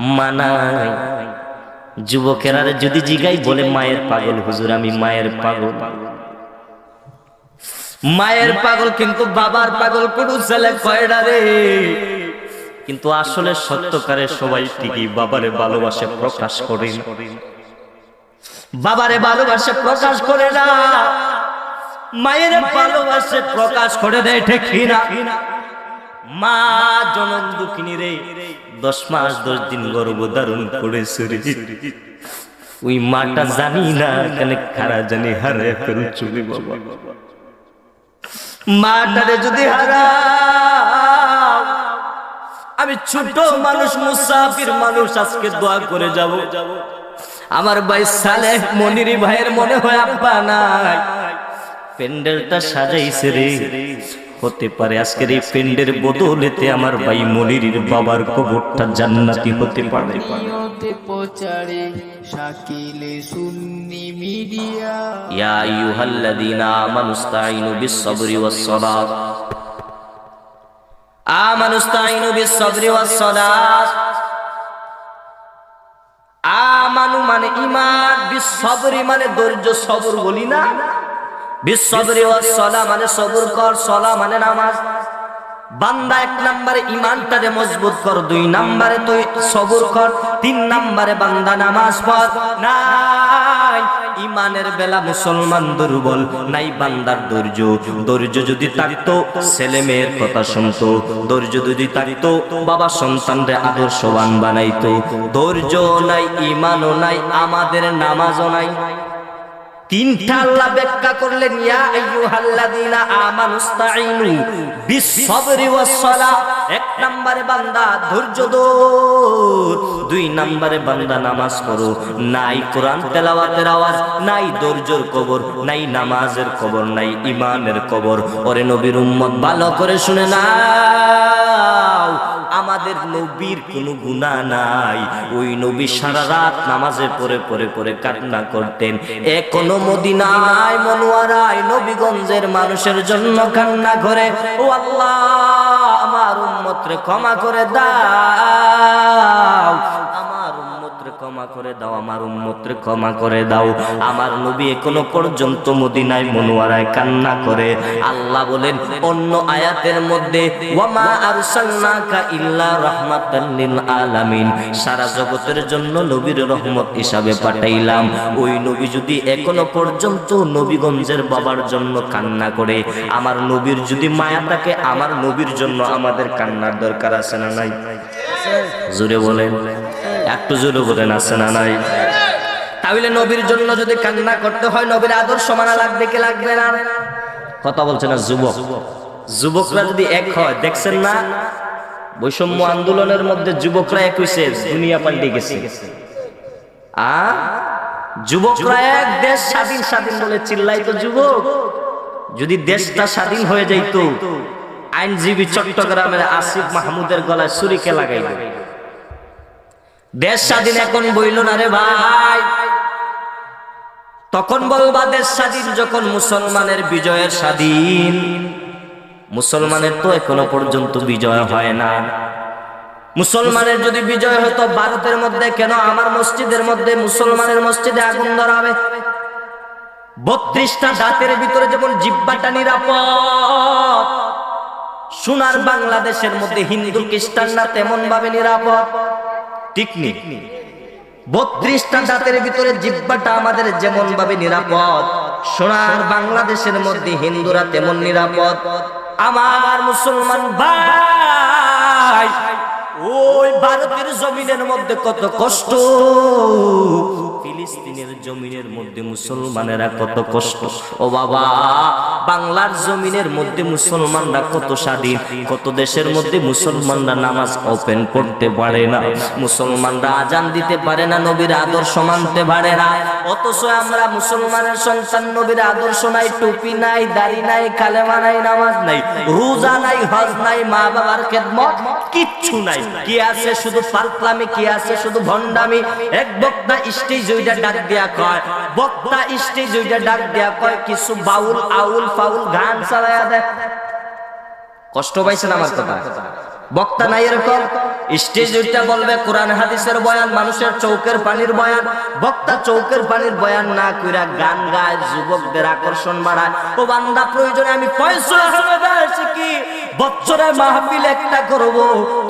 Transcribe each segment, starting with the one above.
মানাই যুবকেরা যদি জিগাই বলে, মায়ের পাগল, হুজুর, আমি মায়ের পাগল। মায়ের পাগল কিন্তু বাবার পাগল, কোন ছেলে কয়ডা রে। কিন্তু আসলে সত্যকারে সবাই ঠিকই, বাবারে ভালোবাসে, প্রকাশ করে বাবারে ভালোবাসে, প্রকাশ করে না। মায়ের ভালোবাসে, প্রকাশ করে দেয়, ঠিক না? মা জনম দুঃখিনী রে। দশ মাস, দশ দিন গর্ভ ধারণ করেছে ওই মাটা জানি না কেন খারা জানি হারে ফেল চুলি বাবা। মাটারে যদি হারা আমি ছোট মানুষ, মুসাফির মানুষ, আজকে দোয়া করে যাব। আমার ভাই সালেহ মনিরি ভাইয়ের মনে হয় আব্বা নাই। প্যান্ডেলটা সাজাইছে রে। হতে পারে। আজকের এই প্যান্ডের বদলেতে আমার ভাই মনিরির বাবার কবরটা জান্নাতি হতে পারে। প্রচারে শাকিলে সুন্নি মিডিয়া। ইয়া আইয়ুহাল্লাযীনা আমানু ইসতাঈনু বিস-সাবরি ওয়াস-সালাত। আমানু ইসতাঈনু বিস-সাবরি ওয়াস-সালাত। আমানু মানে ঈমান বিস-সাবরি মানে ধৈর্য সবর বলি না? বিস-সাবরি ওয়াস-সালাত মানে সবর কর সলা মানে নামাজ। বান্দা এক নম্বরে ইমানটারে মজবুত কর, দুই নম্বরে তুই সবর কর তিন নম্বরে বান্দা নামাজ পড়। নাই ইমানের বেলা মুসলমান দুর্বল, নাই বান্দার ধৈর্য। ধৈর্য যদি থাকতো, ছেলে মেয়ের কথা শুনতো। ধৈর্য যদি থাকতো, বাবা সন্তানরে আদর্শবান বানাইতো। ধৈর্য নাই ইমানও নাই, আমাদের নামাজও নাই। তিনটা আল্লাহ ব্যাখ্যা করলেন, ইয়া আইয়ুহাল্লাযীনা আমানুস্তাঈনু বিস-সাবরি ওয়াস-সালাহ। এক নম্বরে বান্দা, ধৈর্য ধর। দুই নম্বরে বান্দা, নামাজ পড়ো। নাই কোরআন তেলাওয়াতের আওয়াজ, নাই ধৈর্যর কবর, নাই নামাজের কবর, নাই ইমানের কবর। ওরে নবীর উম্মত, ভালো করে শুনে নাও আমাদের নবীর কোনো গুণা নাই। ওই নবী সারা রাত নামাজে পরে পরে পরে কান্না করতেন। এখনও মদিনায় মনোয়ারায় নবীগঞ্জের মানুষের জন্য কান্না করে। ও আল্লাহ, আমার উন্মত্রে ক্ষমা করে দাও। আমার ক্ষমা করে দাও, আমার উম্মতরে ক্ষমা করে দাও। আমার নবী এখনও পর্যন্ত মদিনায় মনোয়ারায় কান্না করে। আল্লাহ বলেন, অন্য আয়াতের মধ্যে সারা জগতের জন্য নবীর রহমত হিসাবে পাঠাইলাম। ওই নবী যদি এখনও পর্যন্ত নবীগঞ্জের বাবার জন্য কান্না করে, আমার নবীর যদি মায়া থাকে, আমার নবীর জন্য আমাদের কান্নার দরকার আছে না নাই? জোরে বলেন। একটু জোরে বলেন, আছে না নাই? তাহলে নবীর জন্য যদি কান্না করতে হয়, নবীর আদর্শ মানা লাগবে কি লাগবে না? কথা বলছে না, যুবক। যুবকরা যদি এক হয়, দেখছেন না? বৈষম্য আন্দোলনের মধ্যে যুবকরা এক হইছে, দুনিয়া পাল্টে গেছে। আ? যুবকরা এক, দেশ স্বাধীন স্বাধীন বলে চিল্লাই তো যুবক। যদি দেশটা স্বাধীন হয়ে যাইতো, আইনজীবী চট্টগ্রামের আসিফ মাহমুদের গলায় ছুরিকে লাগাইল। দেশ স্বাধীন এখন বইল না রে ভাই। তখন বলবা দেশ স্বাধীন যখন মুসলমানের বিজয়ের স্বাধীন। মুসলমানের তো এখনও পর্যন্ত বিজয় হয় না। মুসলমানের যদি বিজয় হতো ভারতের মধ্যে, কেন আমার মসজিদের মধ্যে, মুসলমানের মসজিদে আগুন ধরাবে? বত্রিশটা দাঁতের ভিতরে যেমন জিব্বাটা নিরাপদ, সোনার বাংলাদেশের মধ্যে হিন্দু খ্রিস্টানরা তেমন ভাবে নিরাপদ। ঠিক বত্রিশটা দাঁতের ভিতরে জিব্বাটা আমাদের যেমন ভাবে নিরাপদ, সোনার বাংলাদেশের মধ্যে হিন্দুরা তেমন নিরাপদ। আমার মুসলমান ভাই, ওই ভারতের জমিনের মধ্যে কত কষ্ট। জমিনের মধ্যে মুসলমানেরা কত কষ্ট। ও বাবা, বাংলার জমিনের মধ্যে মুসলমানরা কত স্বাধীন, কত দেশের মধ্যে মুসলমানরা নামাজ ওপেন করতে পারে না। মুসলমানরা আজান দিতে পারে না, নবীর আদর্শ মানতে পারে না। অথচ আমরা মুসলমানের সন্তান, নবীর আদর্শ নাই, টুপি নাই, দাড়ি নাই কালেমা নাই, নামাজ নাই, রোজা নাই, হজ নাই মা বাবার খেদমত কিচ্ছু নাই। কি আছে শুধু পাতলামি কি আছে শুধু ভণ্ডামি? এক বক্তা স্টেজ ওইটা ডাক দিয়া কয়, বক্তা স্টেজ ডাক দেয়া কয়, কিছু বাউল, আউল, ফাউল গান চালায়া দেয় কষ্ট পাইছেন আমার কথা। বক্তা নাই এরকম স্টেজ ওইটা বলবে, কোরআন, হাদিসের বয়ান, মানুষের চৌকের পানির বয়ান। বক্তা চৌকের পানির বয়ান না কইরা গান গায়, যুবকদের আকর্ষণ বাড়ায়। ও বান্দা, প্রয়োজনে আমি আছি কি বছরে মাহফিল একটা করব,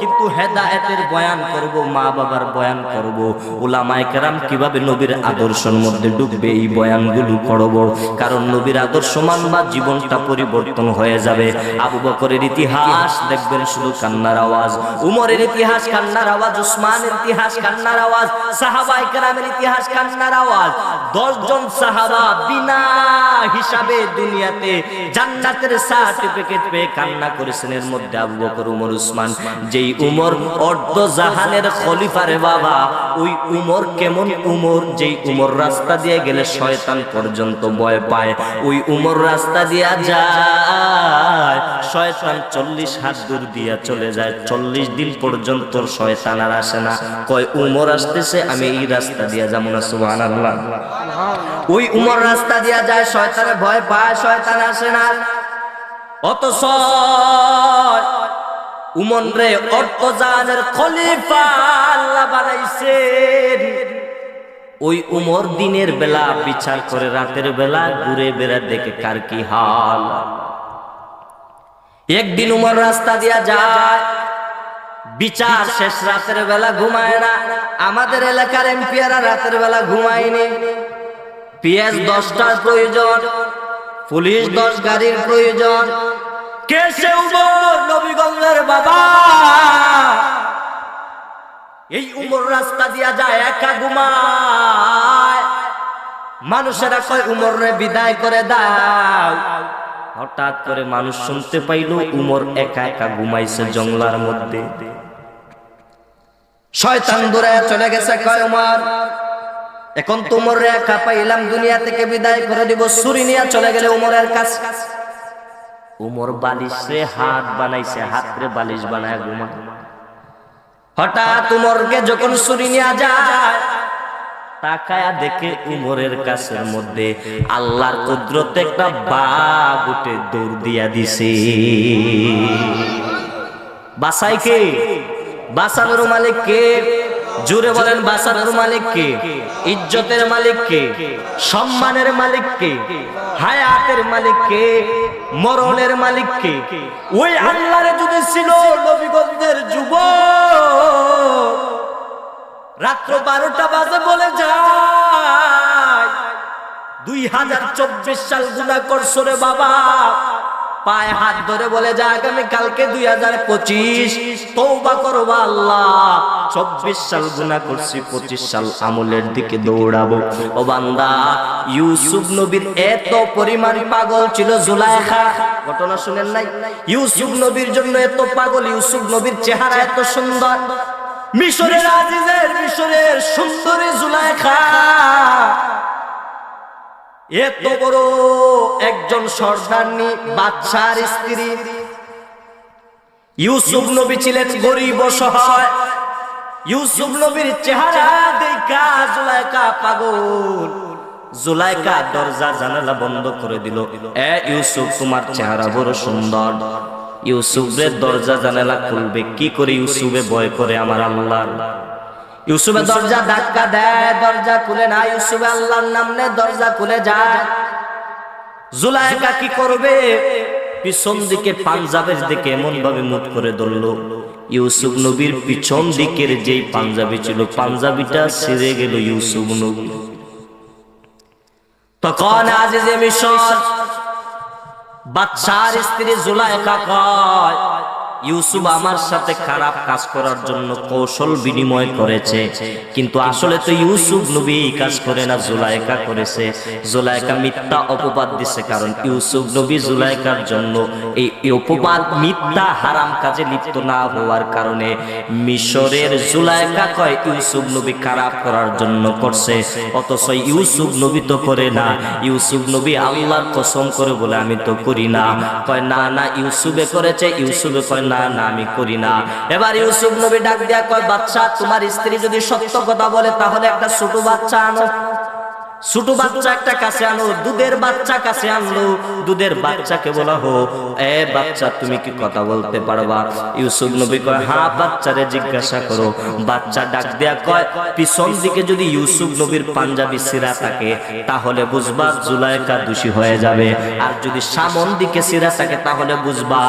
কিন্তু হেদায়েতের বয়ান করব, মা বাবার বয়ান করব। ওলামায়ে কেরাম কীভাবে নবীর আদর্শের মধ্যে ডুববে এই বয়ানগুলো করব। কারণ নবীর আদর্শ মানবা জীবনটা পরিবর্তন হয়ে যাবে। আবু বকরের ইতিহাস দেখবেন শুধু কান্নার আওয়াজ, উমরের ইতিহাস কান্নার আওয়াজ, উসমানের ইতিহাস কান্নার আওয়াজ সাহাবাই কেরামের ইতিহাস কান্নার আওয়াজ। দশজন সাহাবা বিনা হিসাবে দুনিয়াতে জান্নাতের সার্টিফিকেট পেয়ে কান্না করেছেন। এর মধ্যে আবু বকর, উমর, উসমান, যেই উমর অর্ধ জাহানের খলিফারে বাবা, ওই উমর কেমন উমর? যেই উমর রাস্তা দিয়ে গেলে শয়তান পর্যন্ত ভয় পায়। ওই উমর রাস্তা দিয়া যায়, শয়তান চল্লিশ হাত দূর দিয়া চলে যায় চল্লিশ দিন পর্যন্ত শয়তান আর আসে না। কয়, উমর আসতেছে, আমি এই রাস্তা দিয়া যাব না আল্লাহ ওই উমর রাস্তা দিয়া যায় শয়তানে ভয় পায়, শয়তান আসে না। অত উমন রে অর্থজানের খলিফা আল্লাহ বানাইছেন ওই উমর দিনের বেলা, বিচার করে রাতের বেলা, ঘুরে বেড়া দেখে কার কি হাল। একদিন উমর রাস্তা দিয়া যায়। বিচার শেষ রাতের বেলা ঘুমায় না। আমাদের এলাকার এমপিয়ারা রাতের বেলা ঘুমায়নি। পিএস দশটার প্রয়োজন, পুলিশ দশ গাড়ির প্রয়োজন। কে উমর? নবীগঞ্জের বাবা। এই উমর রাস্তা দিয়া যায়, একা ঘুমায়। মানুষেরা কয়, উমর রে, বিদায় করে দাও। হঠাৎ করে মানুষ শুনতে পাইল উমর একা একা ঘুমাইছে জঙ্গলার মধ্যে। শয়তান দূরে চলে গেছে, কয় উমর, এখন তোমার একা পাইলাম, দুনিয়া থেকে বিদায় করে দিব সুরি নিয়ে চলে গেলে উমরের কাছে উমর বালিশে হাত বানাইছে হাতরে বালিশ বানায় ঘুমা হঠাৎ উমরকে যখন সুরি নিয়ে যায় তাকায়া দেখে উমরের কাছের মধ্যে আল্লাহর কুদরতে একটা বাঘ উঠে দৌড় দিয়া দিছে। বাসাই কে? বাসানোর মালিক কে? জুড়ে বলেন বাসানোর মালিক কে? ইজ্জতের মালিক কে? সম্মানের মালিক কে? হায়াতের মালিক কে? মরণের মালিক কে? ওই আল্লাহরে যদি ছিল নবীগঞ্জের যুবক রাত্র বারোটা বাজে বলে যায়। দুই হাজার চব্বিশ সাল গুণা করছ রে বাবা। পায়ে হাত ধরে বলে যায়, আগামী কালকে দুই হাজার পঁচিশ। তৌবা করব আল্লাহ। চব্বিশ সাল গুণা করছি, পঁচিশ সাল আমলের দিকে দৌড়াবো। ও বান্দা, ইউসুফ নবীর এত পরিমাণ পাগল ছিল জুলাইখা। ঘটনা শুনেন নাই? ইউসুফ নবীর জন্য এত পাগল, ইউসুফ নবীর চেহারা এত সুন্দর। মিশরের আজিজের, মিশরের সুন্দরী জুলাইখা। এত বড় একজন সর্দারনি বাচ্চার স্ত্রী। ইউসুফ নবী ছিলেন গরিব অসহায়। ইউসুফ নবীর চেহারা দেখা জুলাইকা পাগল। জুলাইকা দরজা জানালা বন্ধ করে দিল। এ ইউসুফ, তোমার চেহারা বড় সুন্দর। ইউসুফের দরজা জানালা খুলবে। কি করে ইউসুফে ভয় করে আমার আল্লাহর ইউসুফের দরজা ধাক্কা দেয়, দরজা খুলে না। ইউসুফে আল্লাহর নাম দরজা খুলে যায়। জুলাইকা কি করবে? পিছন দিকে পাঞ্জাবের দিকে এমন ভাবে মুখ করে ধরলো। ইউসুফ নবীর পিছন দিকের যেই পাঞ্জাবি ছিল, পাঞ্জাবিটা ছিঁড়ে গেল ইউসুফ নবী। তখন আজিজে মিশর বাচ্চার স্ত্রী জুলাইকা কয় ইউসুফ আমার সাথে খারাপ কাজ করার জন্য কৌশল বিনিময় করেছে। কিন্তু আসলে তো ইউসুফ নবী কাজ করে না, জুলাইকা করেছে। জুলাইকা মিথ্যা অপবাদ দিছে, কারণ ইউসুফ নবী জুলাইকার জন্য এই অপবাদ মিথ্যা হারাম কাজে লিপ্ত না হওয়ার কারণে মিশরের জুলাইকা কয় ইউসুফ নবী খারাপ করার জন্য করছে। অথচ ইউসুফ নবী তো করে না। ইউসুফ নবী আল্লাহর কসম করে বলে, আমি তো করি না। কয়, না না, ইউসুফে করেছে। ইউসুফে কয় না না, আমি করি না। এবার ইউসুফ নবী ডাক দিয়া কয় বাচ্চা তোমার স্ত্রী যদি সত্য কথা বলে, তাহলে একটা ছোট বাচ্চা আনো। ছোট বাচ্চা একটা কাছে আনো, দুধের বাচ্চা কাছে আনলো। দুধের বাচ্চাকে বলা হো, এ বাচ্চা, তুমি কি কথা বলতে পারবা? ইউসুফ নবী কয় হ্যাঁ বাচ্চারে জিজ্ঞাসা করো। বাচ্চা ডাক দেয়া কয়, পিছন দিকে যদি ইউসুফ নবীর পাঞ্জাবি সিরা থাকে, তাহলে বুঝবা জুলাইকা দোষী হয়ে যাবে। আর যদি সামন দিকে সিরা থাকে, তাহলে বুঝবা,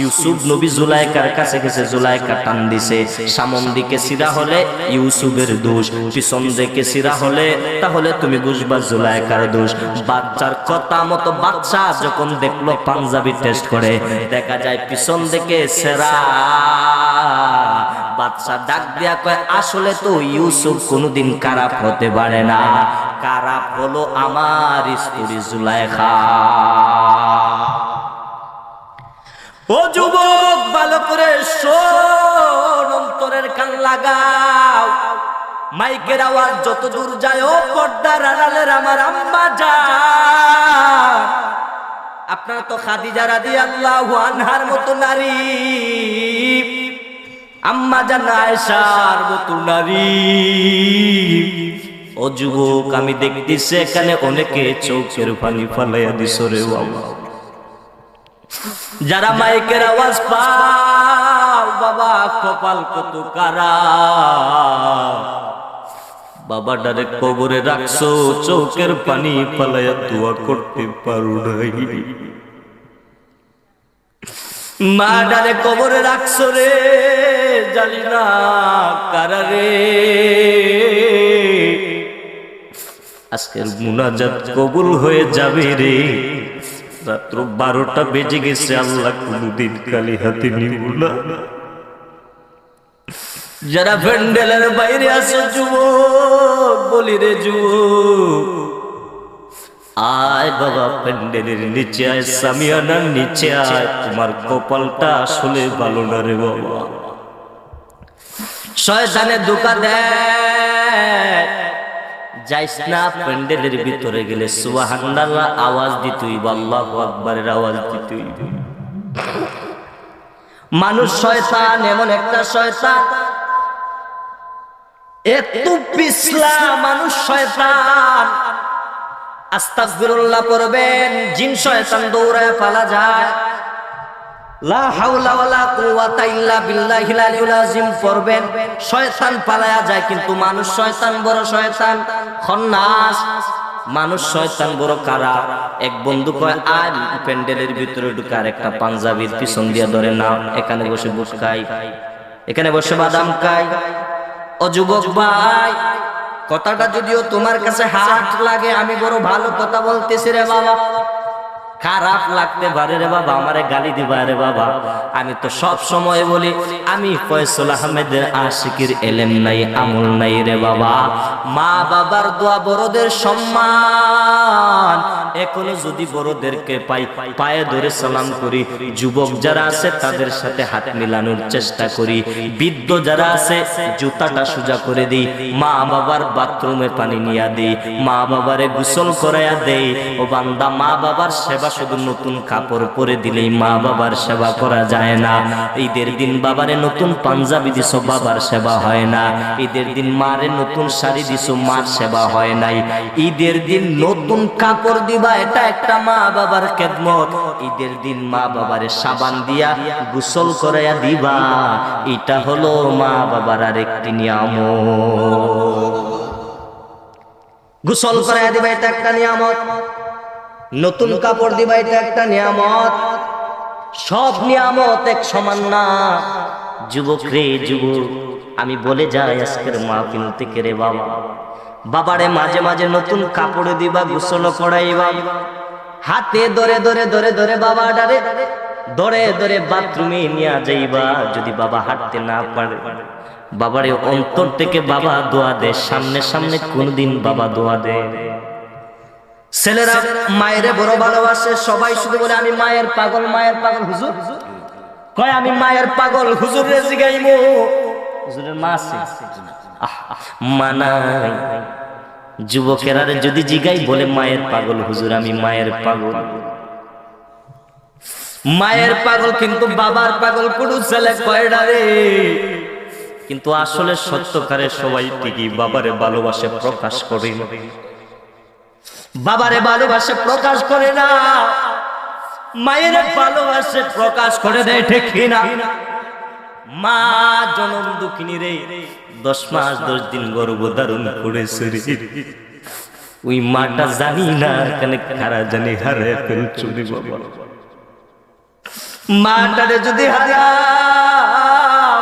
ইউসুফ নবী জুলাইকার কাছে গেছে, জুলাইকা টান দিছে। সামন দিকে সিরা হলে ইউসুফের দোষ, পিছন দিকে সিরা হলে, তাহলে তুমি বুঝবা জুলাইকার দোষ। বাচ্চার কথা মতো বাচ্চা যখন দেখল পাঞ্জাবি টেস্ট করে, দেখা যায় পিছন দিকে সেরা। বাচ্চা ডাক দিয়া কয়, আসলে তো ইউসুফ কোনোদিন খারাপ হতে পারে না। খারাপ হলো আমার স্ত্রী জুলাইখা। ও যুবক, ভালো করে শোন, অন্তরের কান লাগাও। মাইকের আওয়াজ যত দূর যায়, ও পর্দার আড়ালের আমার আম্মা যান আপনারা তো খাদিজা রাদি আল্লাহ আনহার মতো নারী। আম্মা জান আয়েশার মতো নারী। ও যুবক, আমি দেখতেছি এখানে অনেকে চৌকের পানি ফালাইয়া দিস রে বাবা। যারা মাইকের আওয়াজ পাও বাবা, কপাল কত কারা বাবা ডারে কবরে রাখছো, চৌকের পানি পালাইয়া দোয়া করতে পারো নাই। মা ডারে কবরে রাখছো রে, জানি না কারা রে। আজকের মুনাজাত কবুল হয়ে যাবে রে। রাত্র বারোটা বেজে গেছে, আল্লাহ কোনদিন কালি হাতে নিব না। যারা প্যান্ডেলের বাইরে আসো যুবক, বলি রে যুবক, আয় বাবা প্যান্ডেলের নিচে আয় সামিয়ানার নিচে আয়, তোমার কপালটা আসলে ভালো না রে বাবা। শয়তানে ধোকা দেয়। যাইস না প্যান্ডেলের ভিতরে গেলে, সুবহানাল্লাহ আওয়াজ দিতুই আল্লাহু আকবারের আওয়াজ দিতুই মানুষ শয়তান, এমন একটা শয়তান এত পিছলা মানুষ শয়তান। আস্তাগফিরুল্লাহ পড়বেন, জিন শয়তান দৌড়ায় পালা যায়। লা হাওলা ওয়ালা কুওয়াতা ইল্লা বিল্লাহিল আলিয়্যিল আযীম পড়বেন, শয়তান পালায়া যায় কিন্তু মানুষ শয়তান, বড় শয়তান। খন্নাস, মানুষ শয়তান বড় কারা? এক বন্ধু কয়, আয়, প্যান্ডেলের ভিতরে ঢুকে আর একটা পাঞ্জাবির পিছন দিয়া ধরে নাও, এখানে বসে বুট খাই। এখানে বসে বাদাম খাই। ও যুবক ভাই, কথাটা যদিও তোমার কাছে হাট লাগে, আমি বড় ভালো কথা বলতেছি রে বাবা। খারাপ লাগতে পারে রে বাবা, আমারে গালি দিবা রে বাবা। আমি তো সব সময় বলি, আমি ফয়সল আহমেদের আশিকির এলেম নাই, আমল নাই রে বাবা। মা বাবার দোয়া বড়দের সম্মান। এখনও যদি বড়দেরকে পাই, পায়ে ধরে সালাম করি, যুবক যারা আছে তাদের সাথে হাত মিলানোর চেষ্টা করি। বৃদ্ধ যারা আছে, জুতাটা সোজা করে দিই, মা বাবার বাথরুমে পানি নিয়া দিই, মা বাবারে গোসল করাইয়া দেই। ও বান্দা মা বাবার সেবা শুধু নতুন কাপড় পরে দিলেই মা বাবার সেবা করা যায় না। ঈদের দিন বাবারে নতুন পাঞ্জাবি দিছো, বাবার সেবা হয় না। ঈদের দিন মারে নতুন শাড়ি দিছো, মার সেবা হয় নাই। ঈদের দিন নতুন কাপড় দিবা, এটা একটা মা বাবার খেদমত। ঈদের দিন মা বাবারে সাবান দিয়া গোসল করাইয়া দিবা, এটা হলো মা বাবার আর একটি নিয়ম গোসল করাইয়া দিবা, এটা একটা নিয়ামত। নতুন কাপড় দিবা এটা একটা নিয়ামত। সব নিয়ামত এক সমান না। যুবক রে যুবক আমি বলে যাই আজকের মাহফিল থেকে রে বাবা। বাবারে মাঝে মাঝে নতুন কাপড় দিবা গোসল করাইবা। হাতে ধরে ধরে ধরে ধরে বাবা ডারে ধরে ধরে বাথরুমে নিয়ে যাইবা যদি বাবা হাঁটতে না পারে। বাবারে অন্তর থেকে বাবা দোয়া দে সামনে সামনে কোনদিন বাবা দোয়া দে। ছেলেরা মায়ের বড় ভালোবাসে, সবাই শুধু বলে, আমি মায়ের পাগল মায়ের পাগল, হুজুর। কয়, আমি মায়ের পাগল হুজুর রে জিগাইমু। হুজুরের মা আছে। মানাই যুবকেরা যদি জিগাই, বলে, মায়ের পাগল, হুজুর, আমি মায়ের পাগল। মায়ের পাগল কিন্তু বাবার পাগল পুরো ছেলে কয়ডা রে? কিন্তু আসলে সত্যকারে সবাই ঠিকই বাবারে ভালোবাসে, প্রকাশ করে। বাবারে ভালোবাসে প্রকাশ করে না। মায়ের ভালোবাসে প্রকাশ করে দেয় ঠিক কিনা? মা জনম দুঃখিনী রে, দশ মাস দশ দিন গর্ভধারণ করেছে রে। ওই মাটা জানি না কেন খারা জানি হারে ফেলছো রে বাবা। মাটারে যদি হারাও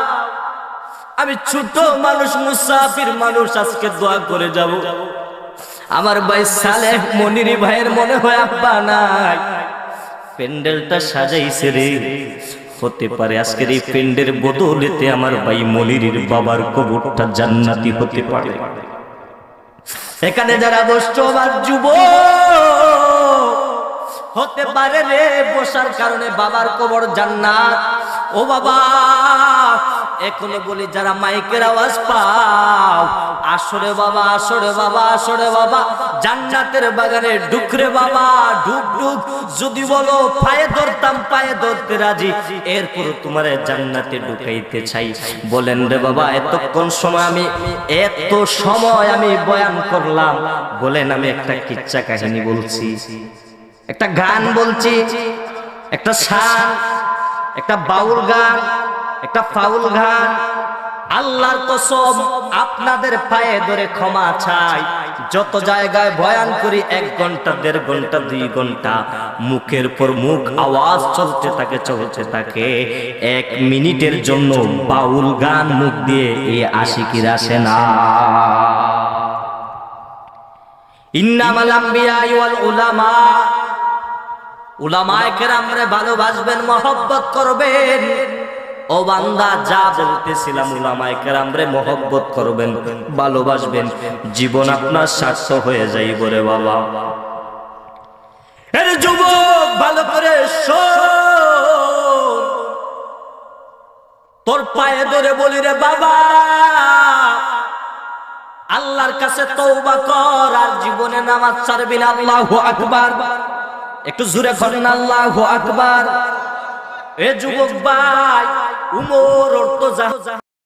আমি ছোট মানুষ, মুসাফির মানুষ, আজকে দোয়া করে যাব। আমার ভাই সালেহ মনিরি ভাইয়ের মনে হয় আব্বা নাই। প্যান্ডেলটা সাজাইছে রে। হতে পারে আজকের এই প্যান্ডের বদলেতে আমার ভাই মনিরির বাবার কবরটা জান্নাতি হতে পারে। এখানে যারা বসছো আমার যুব হতে পারে রে বসার কারণে বাবার কবর জান্নাত। ও বাবা এখনও বলি, যারা মাইকের আওয়াজ পাও, আসরে বাবা আসরে বাবা আসরে বাবা, জান্নাতের বাগানে ঢুকরে বাবা, ঢুক ঢুক, যদি বলো পায়ে ধরতাম, পায়ে ধরতে রাজি, এরপর তোমার জান্নাতে ঢুকাইতে চাই। বলেন রে বাবা, এতক্ষণ সময় আমি, এত সময় আমি বয়ান করলাম। বলেন আমি একটা কিচ্ছা কাহিনী বলছি। একটা গান বলছি, একটা শান, একটা বাউল গান একটা ফাউল গান আল্লাহর কসম, আপনাদের পায়ে ধরে ক্ষমা চাই। যত জায়গায় বয়ান করি, এক ঘণ্টা, দেড় ঘণ্টা, দুই ঘণ্টা, মুখের পর মুখ, আওয়াজ চলতে থাকে চলতে থাকে। এক মিনিটের জন্য বাউল গান মুখ দিয়ে এ আশিকির আসে না। ইন্নামাল আম্বিয়া ওয়াল উলামা উলামায়ে কেরামরে ভালোবাসবেন, মহব্বত করবেন। ও বান্দা, যা বলতেছিলাম উলামায়ে কেরামরে মহব্বত করবেন, ভালোবাসবেন, জীবন আপনার সার্থক হয়ে যাইব রে বাবা। এর যুবক, ভালো করে তোর পায়ে ধরে বলি রে বাবা, আল্লাহর কাছে তওবা কর, আর জীবনে নামাজ ছাড়বি না। আল্লাহু আকবার। একটু জোরে করেন আল্লাহু আকবার। এ যুবক ভাই উমর অর্থ